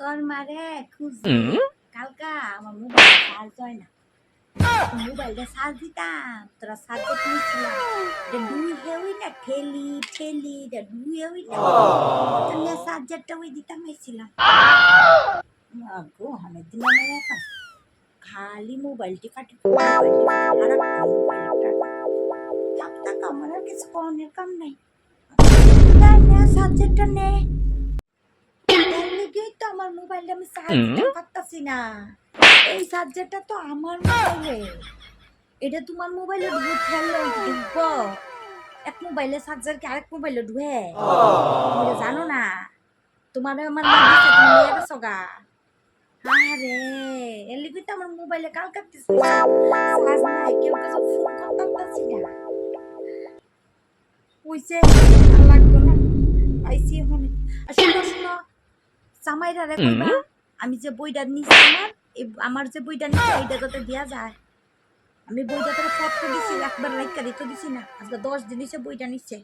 তোর মারে খুঁজছি। কালকা আমার মোবাইল চার্জ হয় না। মোবাইলটা চার্জ দিতাম তোরা নিয়েছিলাম এটা দুই হেউই না ঠেলি ঠেলি দুই হেউই না আমি সাবজেক্টটা ওই দিতাম এসেছিলাম গো দিন আমার এখন খালি মোবাইলটি কাটি আমার আর কিছু করানোর কাম নাই। সাবজেক্টটা নে। তো আমার মোবাইলটা আমি চার্জ দিতে পারতাছি না। এই সাবজেক্টটা তো আমার মোবাইলে এটা তোমার মোবাইলে ঢুকে ফেলল ঢুকবো। এক মোবাইলে চার্জার কি আরেক মোবাইলে তুমি জানো না। তোমার আমার মা দিছে তুমি নিয়ে গেছো গা। আরে তো আমার মোবাইলে কাল কাটতেছে চার্জ নাই কেউ কাছে ফোন করতাম পারছি না। কইছে আর লাগতো না। পাইছি ওখানে আর শুনো শুনো। জামাইরা রে কইবা আমি যে বইটা নিছি আমার আমার যে বইটা নিছি এইটা যাতে দেয়া যায়। আমি বইটা তোর ফটো দিছি একবার লাইকা দিতে দিছি না আজকে দশ দিন হইছে বইটা নিচ্ছে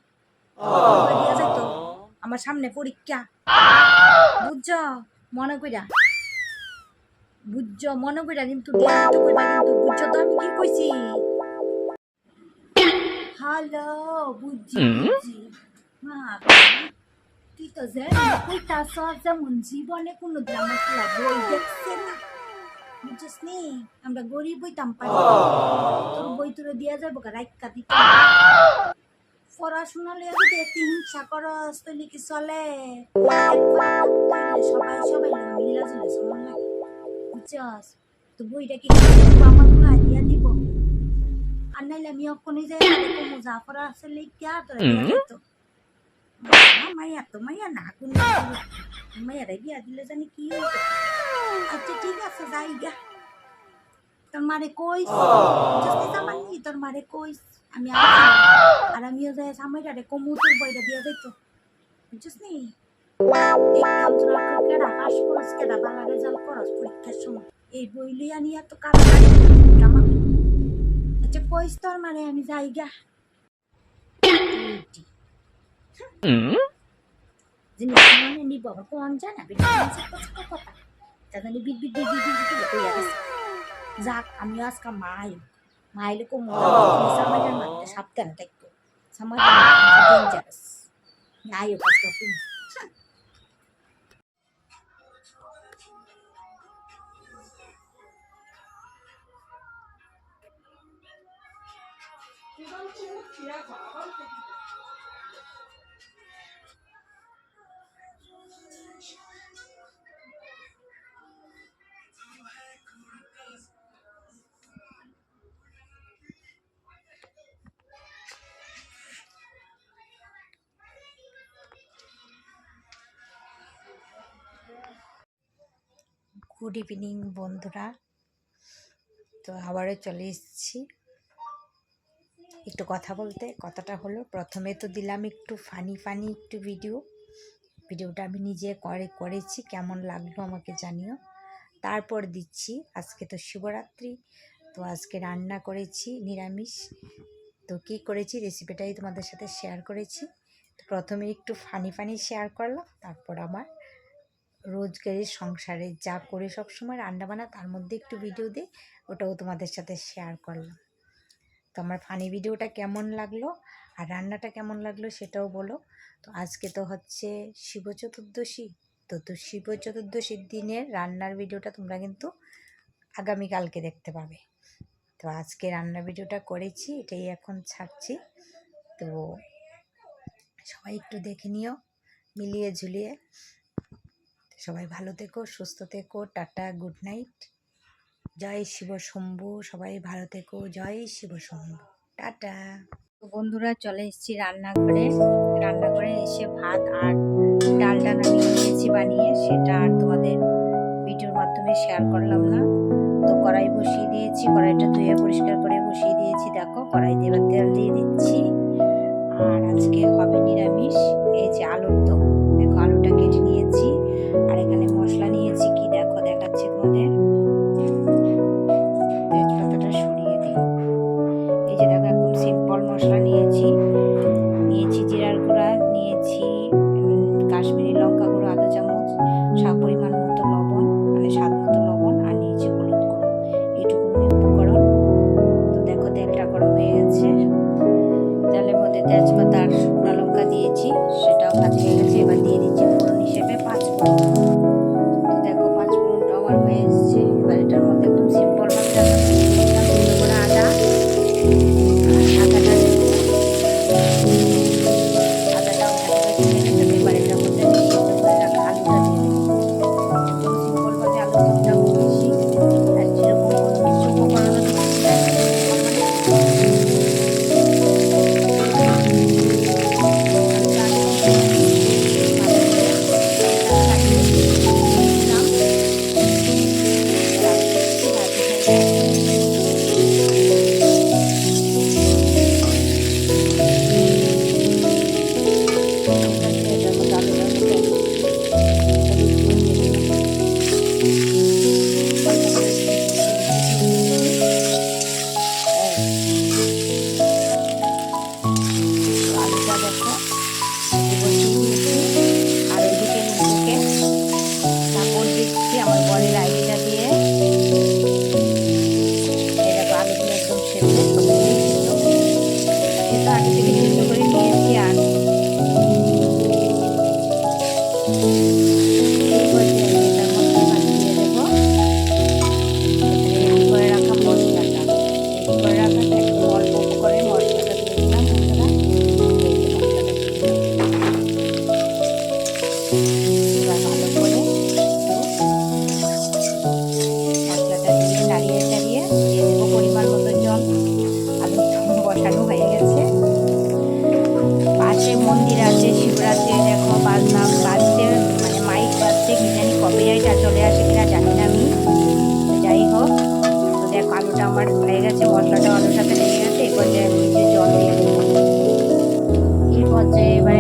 আমার সামনে পরীক্ষা। বুঝছ? মনে কইরা। বুঝছ? মনে কইরা কিন্তু দেয়া তো কইবা কিন্তু বুঝছ তো আমি কি কইছি? হ্যালো বুঝছি বুঝছি। মা তুই তো জানি কইতাছ যেমন জীবনে কোনো ড্রামা খেলা বই দেখছে না বুঝছিস নি আমরা গরিব হইতাম পারি তোর বই তোরে দিয়া যাব রাইকা দিতে পড়াশোনা লিয়ে যদি একটু হিংসা করস তাহলে কি চলে সবাই সবাই মিলা ঝুলে সমান লাগে বুঝছস তো বইটা কি আমার ভাই দিয়া দিব আর নাইলে আমি অক্ষণই যাই কোনো জাফরা আছে লিখা তোরা যেত মাইয়া তো মাইয়া না কোন মাইয়ারে বিয়া দিলে জানি কি আচ্ছা ঠিক আছে, যাই গা। তোর মারে কইস। সামানি তোর মারে কইস। আমি আর আমিও যাই। সামাইটারে কমুতুর বইটা দিয়া যাইতো। বুঝছিস নি? কেডা? পাস করস কেডা? আচ্ছা আমি যাই গা। জিনিস মানে নিব আবার কোন জানা বেটা কথা। তা বিদ বিদ বিদ বিদ বিদ কইয়া গেছে যাক আমি আজকে মাই মাইলে কো মোটা সামানের মানতে সাবধানে থাকতো সামানের ডেঞ্জারাস আয়ো কাজটা তুমি গুড ইভিনিং, বন্ধুরা। তো আবারও চলে এসেছি। একটু কথা বলতে, কথাটা হলো, প্রথমে তো দিলাম একটু ফানি ফানি একটু ভিডিও। ভিডিওটা আমি নিজে করে, করেছি, কেমন লাগল আমাকে জানিও। তারপর দিচ্ছি, আজকে তো শিবরাত্রি, তো আজকে রান্না করেছি, নিরামিষ। তো কী করেছি রেসিপিটাই তোমাদের সাথে শেয়ার করেছি। তো প্রথমে একটু ফানি ফানি শেয়ার করলাম, তারপর আমার রোজগারের সংসারে যা করে সব সময় রান্নাবান্না, তার মধ্যে একটু ভিডিও দিই ওটাও তোমাদের সাথে শেয়ার করলাম। তো আমার ফানি ভিডিওটা কেমন লাগল আর রান্নাটা কেমন লাগল সেটাও বলো। তো আজকে তো হচ্ছে শিব চতুর্দশী, তো তো শিব চতুর্দশীর দিনের রান্নার ভিডিওটা তোমরা কিন্তু আগামীকালকে দেখতে পাবে। তো আজকে রান্নার ভিডিওটা করেছি, এটাই এখন ছাড়ছি। তো সবাই একটু দেখে নিও, মিলিয়ে ঝুলিয়ে। সবাই ভালো থেকো, সুস্থ থেকো, টাটা, গুড নাইট। জয় শিব শম্ভু, সবাই ভালো থেকো, জয় শিব শম্ভু। টাটা। তো বন্ধুরা, চলে এসেছি রান্নাঘরে। রান্নাঘরে এসে ভাত আর ডালটা আমি নিয়েছি বানিয়ে। সেটা আর তোমাদের ভিডিওর মাধ্যমে শেয়ার করলাম না। তো কড়াই বসিয়ে দিয়েছি, কড়াইটা ধুয়ে পরিষ্কার করে বসিয়ে দিয়েছি। দেখো কড়াই দিয়ে এবার তেল দিয়ে দিচ্ছি। আর আজকে হবে নিরামিষ, এই যে আলুর দম। দেখো, আলুটা কেটে নিয়েছি। লাল গেছে, এবার দিয়ে দিচ্ছি ফোড়ন হিসেবে পাঁচ ফোড়ন। দেখো, পাঁচ ফোড়নটা আমার হয়ে এসছে। এবার এটার মধ্যে একদম সিম্পলভাবে রান্না আদা। আদাটা আদাটা এই পর্যায়ে বাজছে কি জানি চলে আসে কিনা জানি না আমি। যাই হোক, তো দেখো আলুটা আমার হয়ে গেছে, মশলাটা আলুর সাথে লেগে গেছে এই পর্যায়ে যে জল দিয়ে এই পর্যায়ে এবার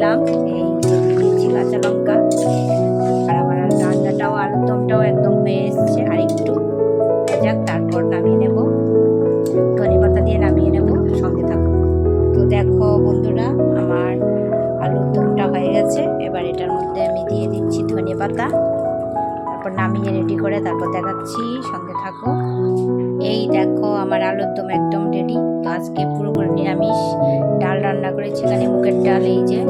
দিলাম এই দিয়েছি কাঁচা লঙ্কা। আর আমার রান্নাটাও আলুর দমটাও একদম হয়ে এসছে। আর একটু যাক তারপর নামিয়ে নেব। ধনে পাতা দিয়ে নামিয়ে নেব, সঙ্গে থাকো। তো দেখো বন্ধুরা, আমার আলুর দমটা হয়ে গেছে। এবার এটার মধ্যে আমি দিয়ে দিচ্ছি ধনে পাতা। তারপর নামিয়ে রেডি করে তারপর দেখাচ্ছি, সঙ্গে থাকো। এই দেখো, আমার আলুর দম একদম রেডি তো আজকে পুরোপুরি নিরামিষ। রান্না করেছি এখানে মুগের ডাল এই যে।